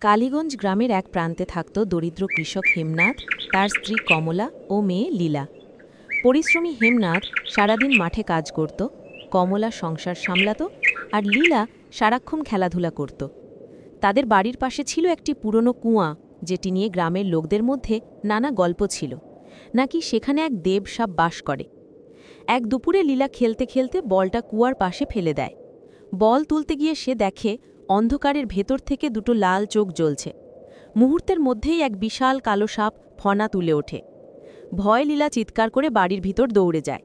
কালীগঞ্জ গ্রামের এক প্রান্তে থাকত দরিদ্র কৃষক হেমনাথ, তার স্ত্রী কমলা ও মেয়ে লীলা। পরিশ্রমী হেমনাথ সারাদিন মাঠে কাজ করত, কমলা সংসার সামলাত আর লীলা সারাক্ষণ খেলাধুলা করত। তাদের বাড়ির পাশে ছিল একটি পুরনো কুঁয়া, যেটি নিয়ে গ্রামের লোকদের মধ্যে নানা গল্প ছিল। নাকি সেখানে এক দেবসাপ বাস করে। এক দুপুরে লীলা খেলতে খেলতে বলটা কুয়ার পাশে ফেলে দেয়। বল তুলতে গিয়ে সে দেখে অন্ধকারের ভেতর থেকে দুটো লাল চোখ জ্বলছে। মুহূর্তের মধ্যেই এক বিশাল কালো সাপ ফনা তুলে ওঠে। ভয় লীলা চিৎকার করে বাড়ির ভিতর দৌড়ে যায়।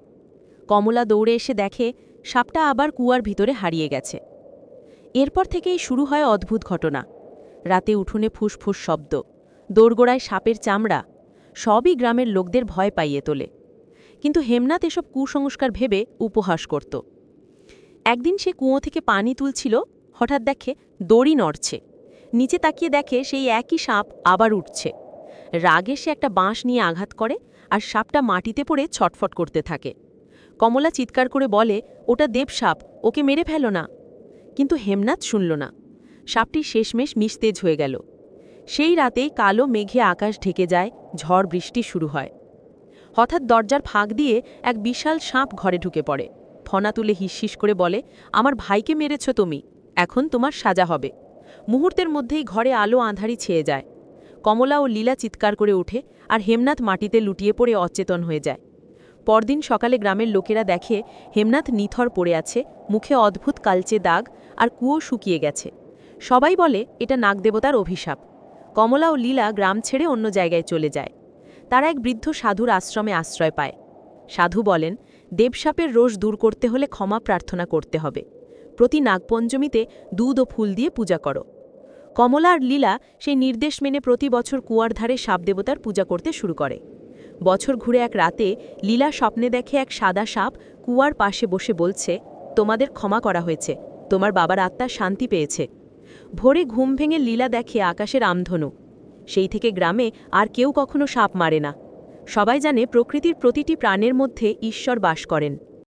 কমলা দৌড়ে এসে দেখে সাপটা আবার কুয়ার ভিতরে হারিয়ে গেছে। এরপর থেকেই শুরু হয় অদ্ভুত ঘটনা। রাতে উঠোনে ফুসফুস শব্দ, দোরগোড়ায় সাপের চামড়া, সবই গ্রামের লোকদের ভয় পাইয়ে তোলে। কিন্তু হেমনাথ এসব কুসংস্কার ভেবে উপহাস করত। একদিন সে কুয়ো থেকে পানি তুলছিল হঠাৎ দেখে দড়ি নড়ছে। নিচে তাকিয়ে দেখে সেই একই সাপ আবার উঠছে। রাগে সে একটা বাঁশ নিয়ে আঘাত করে আর সাপটা মাটিতে পড়ে ছটফট করতে থাকে। কমলা চিৎকার করে বলে, ওটা দেব সাপ, ওকে মেরে ফেলো না। কিন্তু হেমনাথ শুনল না। সাপটি শেষমেশ নিস্তেজ হয়ে গেল। সেই রাতেই কালো মেঘে আকাশ ঢেকে যায়, ঝড় বৃষ্টি শুরু হয়। হঠাৎ দরজার ফাঁক দিয়ে এক বিশাল সাপ ঘরে ঢুকে পড়ে। ফনা তুলে হিসহিস করে বলে, আমার ভাইকে মেরেছ তুমি। এখন তোমার সাজা হবে। মুহূর্তের মধ্যেই ঘরে আলো আঁধারি ছেয়ে যায়। কমলা ও লীলা চিৎকার করে ওঠে আর হেমনাথ মাটিতে লুটিয়ে পড়ে অচেতন হয়ে যায়। পরদিন সকালে গ্রামের লোকেরা দেখে হেমনাথ নিথর পড়ে আছে, মুখে অদ্ভুত কালচে দাগ আর কুয়ো শুকিয়ে গেছে। সবাই বলে, এটা নাগদেবতার অভিশাপ। কমলা ও লীলা গ্রাম ছেড়ে অন্য জায়গায় চলে যায়। তারা এক বৃদ্ধ সাধুর আশ্রমে আশ্রয় পায়। সাধু বলেন, দেবসাপের রোষ দূর করতে হলে ক্ষমা প্রার্থনা করতে হবে। প্রতি নাগপঞ্চমীতে দুধ ও ফুল দিয়ে পূজা করো। কমলা আর লীলা সেই নির্দেশ মেনে প্রতি বছর কুয়ার ধারে সাপদেবতার পূজা করতে শুরু করে। বছর ঘুরে এক রাতে লীলা স্বপ্নে দেখে এক সাদা সাপ কুয়ার পাশে বসে বলছে, তোমাদের ক্ষমা করা হয়েছে, তোমার বাবার আত্মা শান্তি পেয়েছে। ভোরে ঘুম ভেঙে লীলা দেখে আকাশের আমধনু। সেই থেকে গ্রামে আর কেউ কখনো সাপ মারে না। সবাই জানে প্রকৃতির প্রতিটি প্রাণের মধ্যে ঈশ্বর বাস করেন।